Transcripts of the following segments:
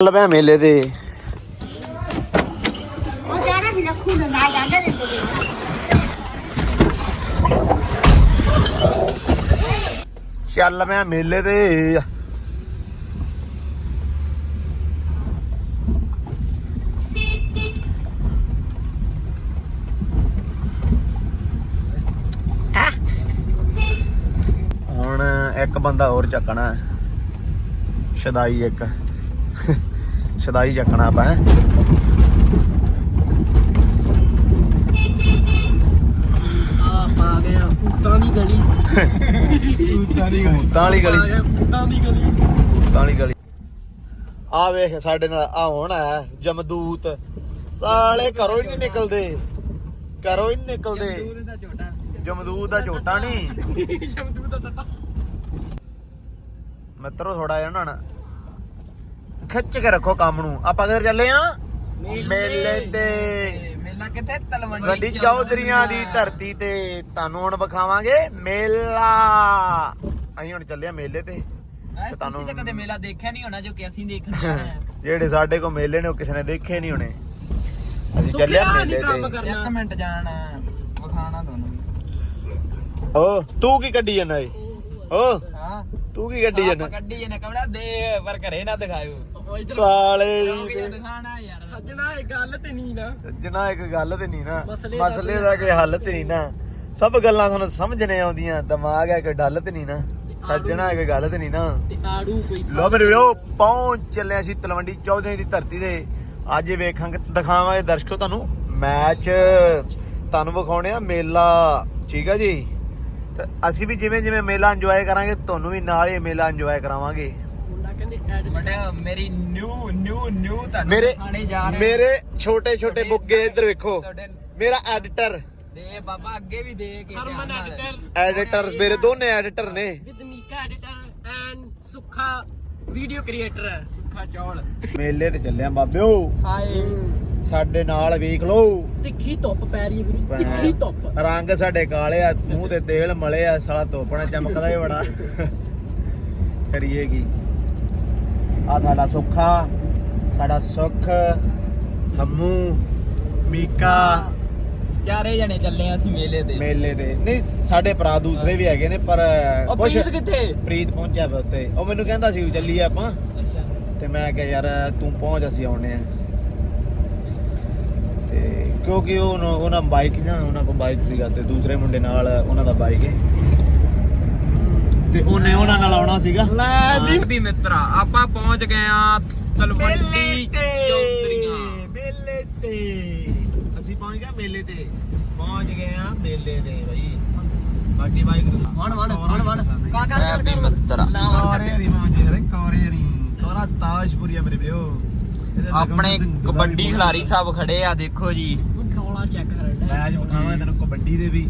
ਚੱਲ ਪਿਆ ਮੇਲੇ ਤੇ। ਉਹ ਜਾਣਾ ਵੀ ਰੱਖੂ ਨਾ ਨਾ ਜਾਂਦਾ ਨੇ ਚੱਲ ਪਿਆ ਮੇਲੇ ਤੇ। ਹੁਣ ਇੱਕ ਬੰਦਾ ਹੋਰ ਚੱਕਣਾ। ਸ਼ਦਾਈ ਇੱਕ। ਸ਼ਦਾਈ ਚੱਕਣਾ ਆਪਾਂ ਹੈਂ। ਆ ਆ ਗਿਆ ਫੂਤਾਂ ਦੀ ਗਲੀ। ਭੂਤਾਂ ਵਾਲੀ ਆ ਗਲੀ ਗਿਆ ਫੂਤਾਂ ਦੀ ਗਲੀ। ਭੂਤਾਂ ਵਾਲੀ ਗਲੀ। ਆ ਵੇਖ ਸਾਡੇ ਨਾਲ ਆ ਹੁਣ ਆਇਆ ਜਮਦੂਤ। ਸਾਲੇ ਘਰੋਂ ਹੀ ਨਹੀਂ ਨਿਕਲਦੇ। ਘਰੋਂ ਹੀ ਨਹੀਂ ਨਿਕਲਦੇ। ਜਮਦੂਤ ਦਾ ਝੋਟਾ। ਨਹੀਂ। ਸ਼ਬਦੂ ਦਾ ਟੱਟਾ ਮਿੱਤਰੋ ਥੋੜਾ ਜਿਹਾ ਨਾ ਖਿੱਚ ਕੇ ਰੱਖੋ ਕੰਮ ਨੂੰ। ਆਪਾਂ ਕਿਧਰ ਚੱਲੇ ਆ? ਮੇਲੇ ਤੇ। ਮੇਲਾ ਕਿੱਥੇ? ਤਲਵੰਡੀ ਗੱਡੀ ਚੌਧਰੀਆਂ ਦੀ ਧਰਤੀ ਤੇ। ਤੁਹਾਨੂੰ ਹੁਣ ਵਿਖਾਵਾਂਗੇ ਮੇਲਾ। ਅਸੀਂ ਹੁਣ ਚੱਲੇ ਆ ਮੇਲੇ ਤੇ। ਤੁਹਾਨੂੰ ਤਾਂ ਕਦੇ ਮੇਲਾ ਦੇਖਿਆ ਨਹੀਂ ਹੋਣਾ ਜੋ ਕਿ ਅਸੀਂ ਦੇਖਣ ਜਾ ਰਹੇ ਹਾਂ ਜਿਹੜੇ ਸਾਡੇ ਕੋਲ ਮੇਲੇ ਨੇ ਉਹ ਕਿਸੇ ਨੇ ਦੇਖੇ ਨਹੀਂ ਹੋਣੇ। ਅਸੀਂ ਚੱਲੇ ਆ ਮੇਲੇ ਤੇ। ਇੱਕ ਮਿੰਟ ਜਾਣਾ ਵਿਖਾਣਾ ਤੁਹਾਨੂੰ। ਓ ਤੂੰ ਕੀ ਕੱਢੀ ਜਾਂਦਾ ਏ? ਓ ਹਾਂ। ਤੂੰ ਕੀ ਕੱਢੀ ਜਾਂਦਾ? ਗੱਡੀ ਜਨੇ ਕਮੜਾ ਦੇ ਪਰ ਘਰੇ ਨਾ ਦਿਖਾਇਓ। ਸਾਲੇ ਦੀ ਤੇ। ਦਿਖਾਣਾ ਯਾਰ। ਸੱਜਣਾ ਇਹ ਗੱਲ ਤੇ ਨਹੀਂ ਨਾ। ਜਨਾ ਇੱਕ ਗੱਲ ਤੇ ਨਹੀਂ ਨਾ। ਮਸਲੇ ਦਾ ਮਸਲੇ ਦਾ ਕੋਈ ਹੱਲ ਤੇ ਨਹੀਂ ਨਾ। ਸਭ ਗੱਲਾਂ ਤੁਹਾਨੂੰ ਸਮਝਣੇ ਆਉਂਦੀਆਂ ਦਿਮਾਗ ਹੈ ਕੋਈ ਡੱਲ ਤੇ ਨਹੀਂ ਨਾ। ਸੱਜਣਾ ਕੋਈ ਗੱਲ ਤੇ ਨਹੀਂ ਨਾ। ਤੇ ਆੜੂ ਕੋਈ ਲੋ ਮੇਰੇ ਵੀਰੋ ਪਹੁੰਚ ਚੱਲੇ ਅਸੀਂ ਤਲਵੰਡੀ ਚੌਧਰੀ ਦੀ ਧਰਤੀ ਤੇ। ਅੱਜ ਵੇਖਾਂਗੇ ਦਿਖਾਵਾਂਗੇ ਦਰਸ਼ਕੋ ਤੁਹਾਨੂੰ ਮੈਚ। ਤੁਹਾਨੂੰ ਵਿਖਾਉਣੇ ਆ ਮੇਲਾ ਠੀਕ ਆ ਜੀ? ਤੇ ਅਸੀਂ ਵੀ ਜਿਵੇਂ ਜਿਵੇਂ ਮੇਲਾ ਇੰਜੋਏ ਕਰਾਂਗੇ ਤੁਹਾਨੂੰ ਵੀ ਨਾਲ ਹੀ ਮੇਲਾ ਇੰਜੋਏ ਕਰਾਵਾਂਗੇ। ਬੜਾ ਮੇਰੀ ਨਿਊ ਨਿਊ ਨਿਊ ਤਾਂ ਮੇਰੇ ਖਾਣੇ ਜਾ ਰਹੇ ਮੇਰੇ ਛੋਟੇ ਛੋਟੇ ਤੁਹਾਡੇ- ਬੁੱਗੇ ਇੱਧਰ ਵੇਖੋ। ਤੁਹਾਡੇ ਮੇਰਾ ਐਡੀਟਰ ਦੇ ਬਾਬਾ ਅੱਗੇ ਵੀ ਦੇ ਕੇ ਹਰਮਨ ਧਿਆਨ ਨਾਲ। ਐਡੀਟਰ ਐਡੀਟਰ ਮੇਰੇ ਦੋਨੇ ਐਡੀਟਰ ਨੇ। With Mika editor and Sukha video creator ਹੈ ਸੁੱਖਾ ਚੌਲ। ਮੇਲੇ ਤੇ ਚੱਲਿਆ ਬਾਬਿਓ। ਹਾਏ। ਸਾਡੇ ਨਾਲ ਵੇਖ ਲਓ। ਤਿੱਖੀ ਧੁੱਪ ਪੈ ਰਹੀ ਹੈ ਗੁਰੂ ਤਿੱਖੀ ਧੁੱਪ। ਰੰਗ ਸਾਡੇ ਕਾਲੇ ਆ ਮੂੰਹ ਤੇ ਤੇਲ ਮਲੇ ਆ ਸਾਲਾ ਧੋਪਣਾ ਚਮਕਦਾ ਹੀ ਬੜਾ। ਕਰੀਏ ਕੀ? ਆ ਸਾਡਾ ਸੁੱਖਾ ਸਾਡਾ ਸੁੱਖ ਹਮੂ ਮੀਕਾ। ਚਾਰੇ ਜਣੇ ਚੱਲੇ ਆ ਅਸੀਂ ਮੇਲੇ ਤੇ। ਮੇਲੇ ਤੇ। ਨਹੀਂ ਸਾਡੇ ਭਰਾ ਦੂਸਰੇ ਵੀ ਹੈਗੇ ਨੇ ਪਰ ਉਹ ਕੁਛ ਪ੍ਰੀਤ ਕਿੱਥੇ? ਪ੍ਰੀਤ ਪਹੁੰਚਿਆ ਵਾ ਉੱਤੇ ਉਹ ਮੈਨੂੰ ਕਹਿੰਦਾ ਸੀ ਵੀ ਚੱਲੀਏ ਆਪਾਂ। ਅੱਛਾ। ਤੇ ਮੈਂ ਕਿਹਾ ਯਾਰ ਤੂੰ ਪਹੁੰਚ ਅਸੀਂ ਆਉਣੇ ਆ। ਤੇ ਕਿਉਂਕਿ ਉਹ ਉਹਨਾਂ- ਉਹਨਾਂ ਬਾਈਕ ਨਾ ਉਹਨਾਂ ਕੋਲ ਬਾਈਕ ਸੀਗਾ ਤੇ ਦੂਸਰੇ ਮੁੰਡੇ ਨਾਲ ਉਹਨਾਂ ਦਾ ਬਾਈਕ ਹੈ। ਤੇ ਉਹਨੇ ਉਹਨਾਂ ਨਾਲ ਆਉਣਾ ਸੀਗਾ। ਲੈ ਵੀ ਮਿੱਤਰਾ ਆਪਾਂ ਪਹੁੰਚ ਗਏ ਆ ਤਲਵੰਡੀ ਚੌਧਰੀਆਂ ਮੇਲੇ ਤੇ। ਅਸੀਂ ਪਹੁੰਚ ਗਏ ਮੇਲੇ ਤੇ। ਪਹੁੰਚ ਗਏ ਆ ਮੇਲੇ ਤੇ ਬਾਈ। ਬਾਕੀ ਬਾਈਕ ਵਣ ਵਣ ਵਣ ਵਣ। ਕਾ ਕਰ ਮੈਂ ਕਰ ਵੀ ਮਿੱਤਰਾ। ਵਣ ਕੋਰੇ ਸਾਡੇ ਦੀ ਪਹੁੰਚੇ ਹਰੇ ਕੋਰੇ ਦੀ ਕੋਰਾ ਤਾਜਪੁਰੀ ਆ ਮੇਰੇ ਵੀਰੋ। ਆਪਣੇ ਕਬੱਡੀ। ਖਿਲਾੜੀ ਸਾਹਿਬ ਖੜੇ ਆ ਦੇਖੋ ਜੀ। ਡੋਲਾ ਚੈੱਕ ਕਰ ਰਿਹਾ ਮੈਚ ਵਿਖਾਵਾਂ ਤੈਨੂੰ ਕਬੱਡੀ ਦੇ ਵੀ।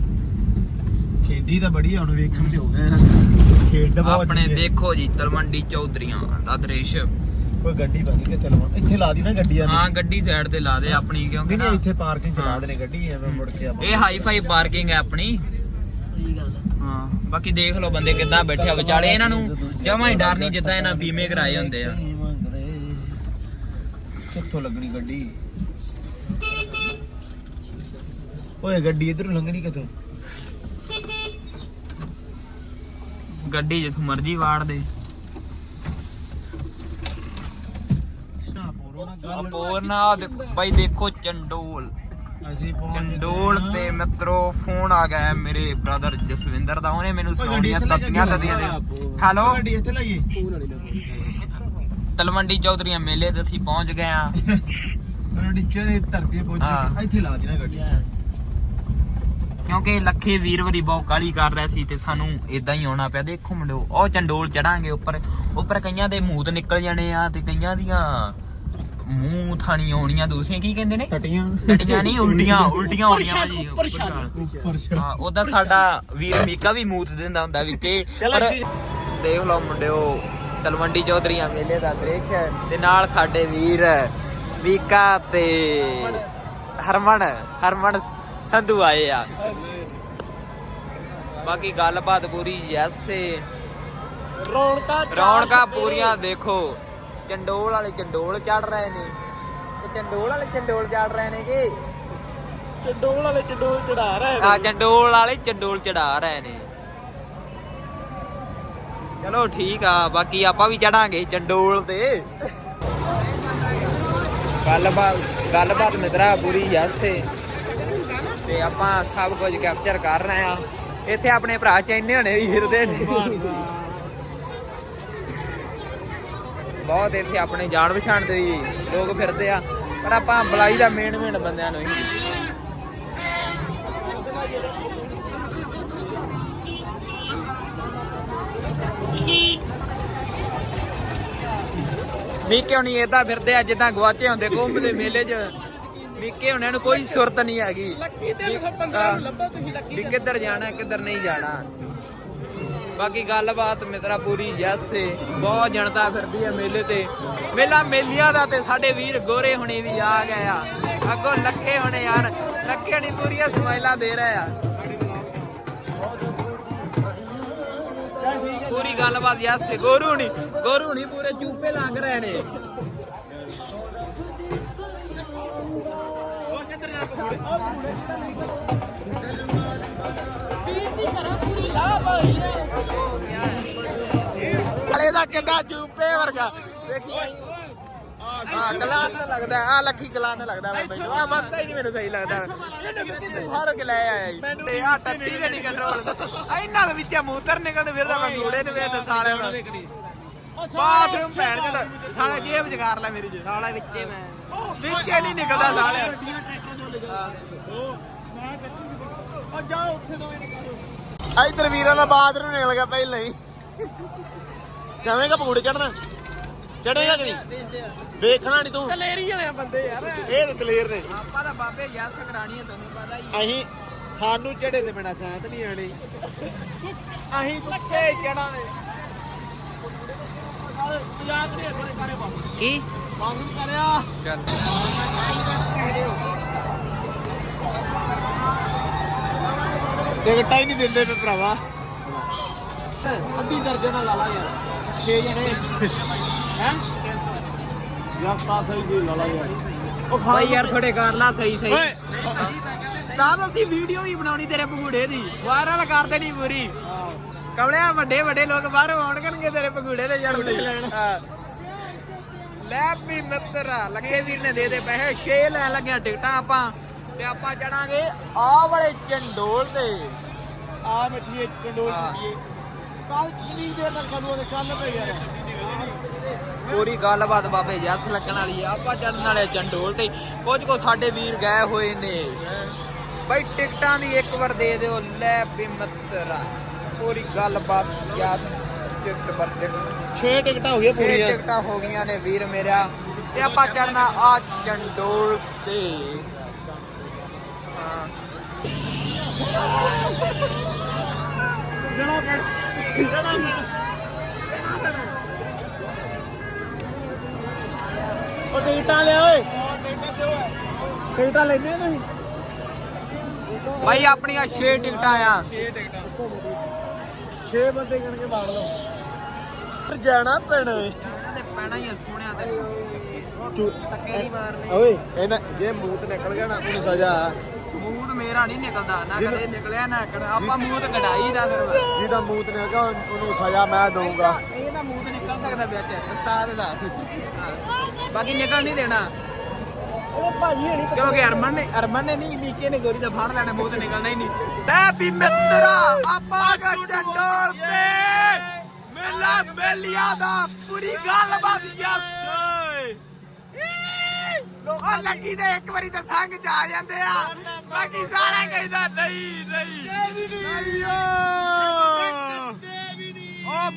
ਖੇਡੀ ਤਾਂ ਬੜੀ ਆ, ਹੁਣ ਵੇਖਣ ਤੇ ਹੋ ਗਏ ਆ। ਖੇਡ ਬਹੁਤ ਆਪਣੇ। ਦੇਖੋ ਜੀ ਤਲਵੰਡੀ ਚੌਧਰੀਆਂ ਦਾ ਦ੍ਰਿਸ਼। ਕੋਈ ਗੱਡੀ ਪਾ ਕਿੱਥੇ ਲਵਾ ਇੱਥੇ ਲਾ ਦੀ ਨਾ ਗੱਡੀਆਂ ਹਾਂ ਗੱਡੀ ਸਾਈਡ ਤੇ ਲਾ ਦੇ ਆਪਣੀ ਕਿਉਂਕਿ ਨਹੀਂ ਨਾ ਇੱਥੇ ਪਾਰਕਿੰਗ ਚਲਾ ਹਾਂ। ਦੇਣੇ ਗੱਡੀ ਐਵੇਂ ਮੁੜ ਕੇ ਆਪਾਂ ਇਹ ਹਾਈ ਫਾਈ ਪਾਰਕਿੰਗ ਹੈ ਆਪਣੀ। ਸਹੀ ਗੱਲ ਹੈ ਹਾਂ ਬਾਕੀ ਦੇਖ ਲਓ ਬੰਦੇ ਕਿੱਦਾਂ ਬੈਠੇ ਆ ਵਿਚਾਲੇ ਇਹਨਾਂ ਨੂੰ। ਜਮਾਂ ਹੀ ਡਰ ਨਹੀਂ ਜਿੱਦਾਂ ਇਹਨਾਂ ਬੀਮੇ ਕਰਾਏ ਹੁੰਦੇ ਆ। ਕਿੱਥੋਂ ਲੱਗਣੀ ਗੱਡੀ? ਓਏ ਗੱਡੀ ਇਧਰੋਂ ਲੰਘਣੀ ਕਿੱਥੋਂ? ਗੱਡੀ ਜਿੱਥੋਂ ਮਰਜ਼ੀ ਵਾੜ ਦੇ। ਹੋਰ ਨਾ ਦੇਖੋ ਬਾਈ ਦੇਖੋ ਚੰਡੋਲ। ਅਸੀਂ ਪਹੁੰਚ ਗਏ ਚੰਡੋਲ। ਤੇ ਮਿੱਤਰੋ ਫੋਨ ਆ ਗਿਆ ਮੇਰੇ ਬ੍ਰਦਰ ਜਸਵਿੰਦਰ ਦਾ। ਉਹਨੇ ਮੈਨੂੰ ਗੱਡੀ ਸੁਣਾਉਣੀਆਂ ਤਤੀਆਂ। ਤਤੀਆਂ ਦੇ। ਹੈਲੋ ਗੱਡੀ ਇੱਥੇ ਲਾਈਏ ਤਲਵੰਡੀ ਚੌਧਰੀਆਂ ਮੇਲੇ ਤੇ ਅਸੀਂ ਪਹੁੰਚ ਗਏ ਆ ਉਹਨਾਂ ਟੀਚਰ ਨੇ ਧਰਤੀ ਪਹੁੰਚ। ਇੱਥੇ ਲਾ ਦੇਣਾ ਗੱਡੀ। ਯੈਸ ਕਿਉਂਕਿ ਲੱਖੇ ਵੀਰ ਵਰੀ ਬਹੁਤ ਕਾਲੀ ਕਰ ਰਿਹਾ ਸੀ ਤੇ ਸਾਨੂੰ ਇਦਾਂ ਹੀ ਆਉਣਾ ਪਿਆ। ਦੇਖੋ ਮੁੰਡੋ ਉਹ ਚੰਡੋਲ ਚੜਾਂਗੇ ਉੱਪਰ। ਉੱਪਰ ਕਈਆਂ ਦੇ ਮੂੰਹ ਤੇ ਨਿਕਲ ਜਾਣੇ ਆ ਤੇ ਕਈਆਂ ਦੀਆਂ ਮੂੰਹ ਥਾਣੀ ਆਉਣੀਆਂ ਦੂਸਰੀਆਂ ਕੀ ਕਹਿੰਦੇ ਨੇ? ਟਟੀਆਂ। ਟਟੀਆਂ ਨਹੀਂ ਉਲਟੀਆਂ ਉਲਟੀਆਂ ਹੋਣੀਆਂ ਭਾਜੀ ਉੱਪਰ ਛੱਡ। ਉੱਪਰ ਹਾਂ ਉਹਦਾ ਸਾਡਾ ਵੀਰ ਮੀਕਾ ਵੀ ਮੂਤ ਦਿੰਦਾ ਹੁੰਦਾ ਵੀ ਅਸੀਂ- ਦੇਖ ਲਓ ਮੁੰਡਿਓ ਤਲਵੰਡੀ ਚੌਧਰੀਆਂ ਮੇਲੇ ਦਾ ਦ੍ਰਿਸ਼ ਤੇ ਨਾਲ ਸਾਡੇ ਵੀਰ ਮੀਕਾ ਤੇ ਹਰਮਨ ਹਰਮਨ ਸੰਧੂ ਆਏ ਆ। ਬਾਕੀ ਗੱਲਬਾਤ ਪੂਰੀ ਯੈਸੇ ਰੌਣਕਾਂ ਰੌਣਕਾਂ ਪੂਰੀਆਂ ਦੇਖੋ। ਚੰਡੋਲ ਵਾਲੇ ਚੰਡੋਲ ਚੜ ਰਹੇ ਨੇ। ਚੰਡੋਲ ਵਾਲੇ ਚੰਡੋਲ ਚੜ ਰਹੇ ਨੇ ਕਿ? ਚੰਡੋਲ ਵਾਲੇ ਚੰਡੋਲ ਚੜਾ ਰਹੇ ਆ ਚੰਡੋਲ ਵਾਲੇ ਚੰਡੋਲ ਚੜਾ ਰਹੇ ਨੇ। ਚਲੋ ਠੀਕ ਆ ਬਾਕੀ ਆਪਾਂ ਵੀ ਚੜਾਂਗੇ ਚੰਡੋਲ ਤੇ। ਗੱਲਬਾਤ ਗੱਲਬਾਤ ਮਿੱਤਰਾ ਪੂਰੀ ਯਾਸੇ ਤੇ ਤੇ ਆਪਾਂ ਸਭ ਕੁਝ ਕੈਪਚਰ ਕਰ ਰਹੇ ਆ ਇੱਥੇ ਆਪਣੇ ਭਰਾ ਚੈਨੇ ਹੋਣੇ ਵੀ ਫਿਰਦੇ ਨੇ। ਬਹੁਤ ਇੱਥੇ ਆਪਣੇ ਜਾਣ ਪਛਾਣ ਦੇ ਵੀ ਲੋਕ ਫਿਰਦੇ ਆ। ਪਰ ਆਪਾਂ ਬਲਾਈ ਦਾ ਮੇਨ ਮੇਨ ਬੰਦਿਆਂ ਨੂੰ ਹੀ। ਮੀਕੇ ਹੁਣੀ ਏਦਾਂ ਫਿਰਦੇ ਆ, ਜਿੱਦਾਂ ਗਵਾਚੇ ਹੁੰਦੇ, ਕੁੰਭ ਦੇ ਮੇਲੇ 'ਚ। ਮੀਕੇ ਹੁਣਿਆਂ ਨੂੰ ਕੋਈ ਸੁਰਤ ਨਹੀਂ ਹੈਗੀ। ਲੱਕੀ ਤੇ ਫਿਰ 15 ਨੂੰ ਲੱਭੋ ਤੁਸੀਂ ਲੱਕੀ ਵੀ ਕਿੱਧਰ ਜਾਣਾ ਕਿੱਧਰ ਨਹੀਂ ਜਾਣਾ। ਬਾਕੀ ਗੱਲਬਾਤ ਮਿੱਤਰਾ ਪੂਰੀ ਯੈਸ ਏ। ਬਹੁਤ ਜਨਤਾ ਫਿਰਦੀ ਹੈ ਮੇਲੇ ਤੇ। ਮੇਲਾ ਮੇਲੀਆਂ ਦਾ ਤੇ ਸਾਡੇ ਵੀਰ ਗੋਰੇ ਹੁਣੀ ਵੀ ਆ ਗਏ ਆ। ਅੱਗੋਂ ਲੱਖੇ ਹੁਣੇ ਯਾਰ। ਲੱਖੇ ਹੁਣੀ ਪੂਰੀਆਂ ਸਮਾਈਲਾਂ ਦੇ ਰਹੇ ਆ। ਪੂਰੀ ਗੱਲਬਾਤ ਯੈਸ ਏ। ਗੋਰੂ ਹੁਣੀ ਗੋਰੂ ਹੁਣੀ ਪੂਰੇ ਚੂਪੇ ਲੱਗ ਰਹੇ ਨੇ। ਵਾਲੇ ਦਾ ਕਿੱਦਾਂ ਚੂਪੇ ਵਰਗਾ। ਵੇਖੀ। ਹਾਂ ਕਲਾਨ ਨੂੰ ਲੱਗਦਾ ਆ ਲੱਖੀ ਕਲਾਨ ਨੂੰ ਲੱਗਦਾ ਮੈਨੂੰ ਆ ਮੰਨਦਾ ਹੀ ਨਹੀਂ ਮੈਨੂੰ ਸਹੀ ਲੱਗਦਾ। ਫਾੜ ਕੇ ਲੈ ਆਇਆ ਜੀ? ਤੇ ਆ ਟੱਟੀ ਦੇ ਨਹੀਂ ਕੰਟਰੋਲ ਇਹਨਾਂ ਦੇ ਵਿੱਚ ਮੂਤਰ ਨਿਕਲਦੇ ਫਿਰਦਾ ਮੈਂ ਘੋੜੇ ਤੇ ਵੇਖ ਸਾਲਿਆਂ ਦਾ। ਬਾਥਰੂਮ ਭੈਣ ਚੋਦ ਸਾਲਾ ਜੇਬ ਜਗਾਰ ਲੈ ਮੇਰੀ ਜੇ ਸਾਲਾ ਵਿੱਚੇ ਮੈਂ। ਵਿੱਚੇ ਨਹੀਂ ਨਿਕਲਦਾ ਸਾਲਿਆ। ਇੱਧਰ ਵੀਰਾਂ ਦਾ ਬਾਥਰੂਮ ਨਿਕਲ ਗਿਆ ਪਹਿਲਾਂ ਹੀ। ਜਾਵੇਂਗਾ ਪਕੌੜੇ ਚੜਨਾ ਚੜੇਗਾ ਕਿ ਨਹੀਂ? ਦੇਖਣਾ ਨਹੀਂ ਤੂੰ। ਕਲੇਰੀ ਵਾਲੇ ਬੰਦੇ ਯਾਰ। ਇਹ ਤਾਂ ਦਲੇਰ ਨੇ। ਆਪਾਂ ਤਾਂ ਬਾਬੇ ਯਾਸ ਕਰਾਣੀ ਹੈ ਤੁਹਾਨੂੰ ਪਤਾ ਹੀ ਅਸੀਂ ਸਾਨੂੰ ਚੜੇ ਤੇ ਬਿਨਾ ਸਾਥ ਨਹੀਂ ਆਣੀ ਅਸੀਂ ਕੁੱਤੇ ਚੜਾਂਗੇ ਕੀ? ਬਾਬੂ ਕਰਿਆ। ਚੱਲ। ਟਿਕਟਾਂ ਹੀ ਨਹੀਂ ਦਿੰਦੇ ਪਏ ਭਰਾਵਾ। ਅੱਧੀ ਦਰਜਨ ਨਾਲ ਲਾ ਲਾ ਯਾਰ। 6 ਜਣੇ ਹੈ? ਯਾਰ ਸਤਾ ਸਹੀ ਜੀ ਲਾ ਲਾ ਯਾਰ। ਉਹ ਖਾ ਭਾਈ ਯਾਰ ਥੋੜੇ ਕਰ ਲਾ ਸਹੀ ਸਹੀ। ਓਏ! ਤਾਂ ਅਸੀਂ ਵੀਡੀਓ ਵੀ ਬਣਾਉਣੀ ਤੇਰੇ ਪੰਗੂੜੇ ਦੀ। ਵਾਇਰਲ ਕਰ ਦੇਣੀ ਪੂਰੀ। ਕਮਲਿਆ ਵੱਡੇ ਵੱਡੇ ਲੋਕ ਬਾਹਰੋਂ ਆਉਣਗੇ ਤੇਰੇ ਪੰਗੂੜੇ ਤੇ ਜੜ ਹਾਂ। ਲੈ ਵੀ ਮਿੱਤਰਾ ਲੱਗੇ ਵੀਰ ਨੇ ਦੇ ਦੇ ਪੈਸੇ। 6 ਲੈਣ ਲੱਗਿਆ ਟਿਕਟਾਂ ਆਪਾਂ। ਤੇ ਆਪਾਂ ਚੜਾਂਗੇ ਆਹ ਵਾਲੇ ਚੰਡੋਲ ਤੇ। ਆ ਮਿੱਠੀ ਕੰਡੋਲ ਹਾਂ। ਮਿੱਠੀ ਕੱਲ ਕਿੰਨੀ ਦੇਰ ਤੱਕ ਕਦੋਂ ਦੇ ਕੱਲ ਪਈ ਯਾਰ ਪੂਰੀ ਗੱਲਬਾਤ ਬਾਬੇ ਜੱਸ ਲੱਗਣ ਵਾਲੀ ਆ। ਆਪਾਂ ਚੜਨ ਵਾਲੇ ਚੰਡੋਲ ਤੇ। ਕੁਝ ਕੋ ਸਾਡੇ ਵੀਰ ਗਏ ਹੋਏ ਨੇ। ਬਈ ਟਿਕਟਾਂ ਦੀ ਇੱਕ ਵਾਰ ਦੇ ਦਿਓ। ਲੈ ਵੀ ਮਿੱਤਰਾ। ਪੂਰੀ ਗੱਲਬਾਤ ਯਾਦ ਟਿਕਟ ਪਰ ਟਿਕਟ 6 ਟਿਕਟਾਂ ਹੋ ਗਈਆਂ ਛੇ ਪੂਰੀਆਂ। ਟਿਕਟਾਂ ਹੋ ਗਈਆਂ ਨੇ ਵੀਰ ਮੇਰਾ। ਤੇ ਆਪਾਂ ਚੜਨਾ ਆ ਚੰਡੋਲ ਤੇ ਹਾਂ ਉਹ ਟਿਕਟਾਂ ਲਿਆ ਓਏ। ਟਿਕਟਾਂ ਲੈਣੇ ਤੁਸੀਂ? ਭਾਈ ਆਪਣੀਆਂ 6 ਟਿਕਟਾਂ ਆ। 6 ਬੰਦੇ ਗਣ ਕੇ ਮਾਰ ਲਓ। ਜਾਣਾ ਪੈਣਾ ਏ। ਇਹਨਾਂ ਦੇ ਪੈਣਾ ਹੀ ਸੋਹਣਿਆ ਤੇ ਧੱਕੇ ਨਹੀਂ ਮਾਰਨੇ। ਓਏ ਇਹਨਾਂ ਜੇ ਮੂਤ ਨਿਕਲ ਗਿਆ ਨਾ ਉਹਨੂੰ ਸਜ਼ਾ। ਮੂਡ ਮੇਰਾ ਨਹੀਂ ਨਿਕਲਦਾ ਨਾ ਕਦੇ ਨਿਕਲਿਆ ਨਾ ਕਦੇ ਆਪਾਂ ਮੂਡ ਕਢਾਈ ਦਾ ਫਿਰ ਜਿਹਦਾ ਮੂਤ ਨਿਕਲ ਗਿਆ ਉਹਨੂੰ ਸਜ਼ਾ ਮੈਂ ਦਊਂਗਾ। ਇਹਦਾ ਮੂਡ ਨਿਕਲ ਸਕਦਾ ਵਿੱਚ ਉਸਤਾਦ ਦਾ। ਹਾਂ। ਬਾਕੀ ਨਿਕਲ ਨਹੀਂ ਦੇਣਾ। ਉਹ ਭਾਜੀ ਹਣੀ ਕਿਉਂਕਿ ਅਰਮਨ ਨੇ ਅਰਮਨ ਨੇ ਨਹੀਂ ਮੀਕੇ ਨੇ ਗੋਰੀ ਦਾ ਫੜ ਲੈਣਾ ਮੂੰਹ ਤੇ ਨਿਕਲਣਾ ਹੀ ਨਹੀਂ। ਲੈ ਵੀ ਮਿੱਤਰਾ ਆਪਾਂ ਦਾ ਚੰਡੋਲ ਤੇ ਮੇਲਾ ਮੇਲੀਆਂ ਦਾ ਪੂਰੀ ਗੱਲਬਾਤ ਯਸ ਉਹ ਲੱਗੀ ਤੇ ਇੱਕ ਵਾਰੀ ਤਾਂ ਸੰਗ ਚ ਆ ਜਾਂਦੇ ਆ। ਬਾਕੀ ਸਾਲਾ ਕਹਿੰਦਾ ਨਹੀਂ ਨਹੀਂ ਨਹੀਂ ਓ।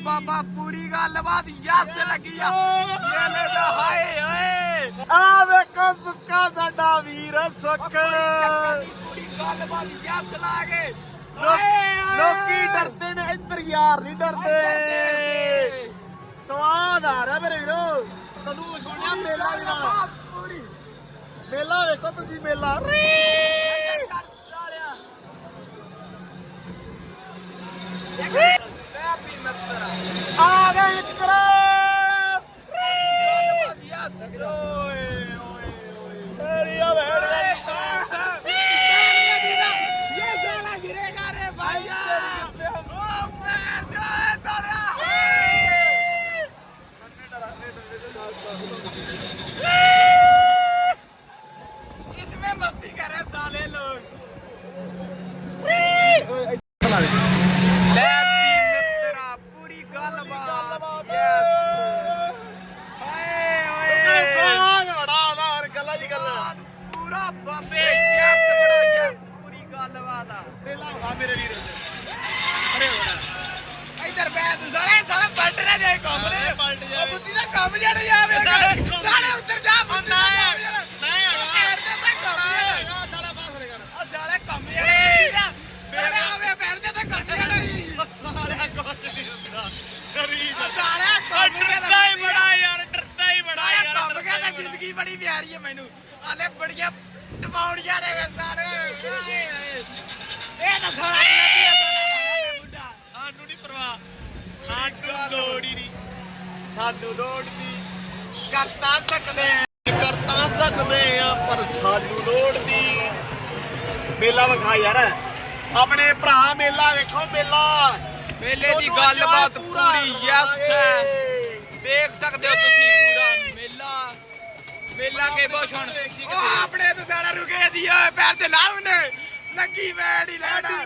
ਬਾਬਾ ਪੂਰੀ ਗੱਲਬਾਤ ਯਸ ਲੱਗੀ ਆ। ਮੇਲੇ ਦਾ ਹਾਏ ਓਏ। ਆ ਵੇਖੋ ਸੁੱਕਾ ਸਾਡਾ ਵੀਰ ਸੁੱਖ ਪੂਰੀ ਗੱਲਬਾਤ ਯਸ ਲਾ ਕੇ। ਲੋਕੀ ਡਰਦੇ ਨੇ ਇੱਧਰ ਯਾਰ ਨਹੀਂ ਡਰਦੇ। ਸਵਾਦ ਆ ਰਿਹਾ ਮੇਰੇ ਵੀਰੋ। ਤੁਹਾਨੂੰ ਵਿਖਾਉਣਿਆ ਮੇਲਾ ਵੀ ਨਾਲ ਪੂਰੀ ਮੇਲਾ ਵੇਖੋ ਤੁਸੀਂ ਮੇਲਾ। ਆ ਗਏ ਮਿੱਤਰੋ ਇੱਧਰ ਬੈ ਤੂੰ ਸਾਲੇ ਸਾਲੇ ਪਲਟ ਨਾ ਜਾਏ ਕੰਮ ਨੇ ਪਲਟ ਜਾ ਉਹ ਬੁੱਧੀ ਦਾ ਕੰਮ ਜੜ ਜਾਵੇ ਸਾਲੇ ਉੱਧਰ ਜਾ ਬੁੱਧੀ ਦਾ ਕੰਮ ਜੜ ਨਹੀਂ ਹੈਗਾ ਸਾਲਾ ਫਾਸਰੇ ਕਰ ਉਹ ਸਾਲੇ ਕੰਮ ਜੜ ਬੁੱਧੀ ਦਾ ਮੇਰੇ ਆਵੇ ਬੈਠਦੇ ਤਾਂ ਕੰਮ ਜੜ ਸਾਲਿਆ ਕੁਝ ਨਹੀਂ ਹੁੰਦਾ ਡਰੀ ਜਾ ਸਾਲਿਆ ਕੰਮ ਡਰਦਾ ਹੀ ਬੜਾ ਯਾਰ ਡਰਦਾ ਹੀ ਬੜਾ ਯਾਰ ਕੰਮ ਕਹਿੰਦਾ ਜ਼ਿੰਦਗੀ ਬੜੀ ਪਿਆਰੀ ਹੈ ਮੈਨੂੰ ਆਲੇ ਬੜੀਆਂ ਟਪਾਉਣੀਆਂ ਨੇ ਸਾਰੇ ਇਹ ਤਾਂ ਸਾਲਾ ਨੱਤੀ ਹੈ ਮੁੰਡਾ ਸਾਨੂੰ ਨਹੀਂ ਪਰਵਾਹ ਸਾਨੂੰ ਲੋੜ ਹੀ ਨਹੀਂ ਸਾਨੂੰ ਲੋੜ ਨਹੀਂ ਕਰ ਤਾਂ ਸਕਦੇ ਆ ਕਰ ਤਾਂ ਸਕਦੇ ਆ ਪਰ ਸਾਨੂੰ ਲੋੜ ਨਹੀਂ ਮੇਲਾ ਵਿਖਾ ਯਾਰ। ਆਪਣੇ ਭਰਾ ਮੇਲਾ ਵੇਖੋ ਮੇਲਾ। ਮੇਲੇ ਦੀ ਗੱਲਬਾਤ ਪੂਰਾ ਯੈਸ ਹੈ। ਦੇਖ ਸਕਦੇ ਹੋ ਤੁਸੀਂ ਪੂਰਾ ਮੇਲਾ। ਮੇਲਾ ਕੇ ਬੋਸ਼ਣ ਉਹ ਆਪਣੇ ਤੋਂ ਸਾਰਾ ਰੁਕੇ ਦੀ ਓਏ ਪੈਰ ਤੇ ਲਾ ਉਹਨੇ। ਲੱਗੀ ਹੀ ਲੈਣਾ।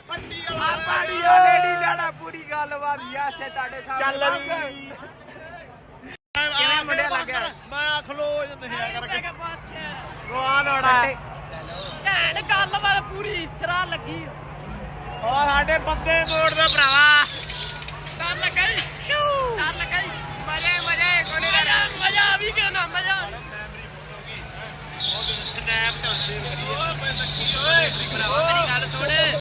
ਆ ਪਾੜੀ ਆ ਲੇਡੀ ਲੈਣਾ ਪੂਰੀ ਗੱਲਬਾਤ। ਯੈਸ ਹੈ ਤੁਹਾਡੇ ਚੱਲ ਸਾਹਮਣੇ ਵੀ। ਕਿਵੇਂ ਮੁੰਡਿਆ ਲੱਗਿਆ ਮੈਂ ਖਲੋਜ ਨਹੀਂ ਆ ਕਰਕੇ। ਰੋਆ ਲੋੜਾ ਭੈਣ ਗੱਲ ਵਾਲ ਪੂਰੀ ਸਿਰਾ ਲੱਗੀ ਓ ਸਾਡੇ ਬੰਦੇ ਮੋੜ ਦੇ ਭਰਾਵਾ। ਡਰ ਲੱਗਈ ਸ਼ੂ ਡਰ ਲੱਗਈ ਮਜ਼ੇ ਮਜ਼ੇ ਕੋਨੇ ਦਾ ਮਜ਼ਾ ਆ ਵੀ ਗਿਆ ਨਾ ਮਜ਼ਾ। ਸਨੈਪ ਤੋਂ ਸੇਵ ਕਰੀ ਓਏ ਓਏ। ਭਰਾਵਾ ਮੇਰੀ ਗੱਲ ਸੁਣ।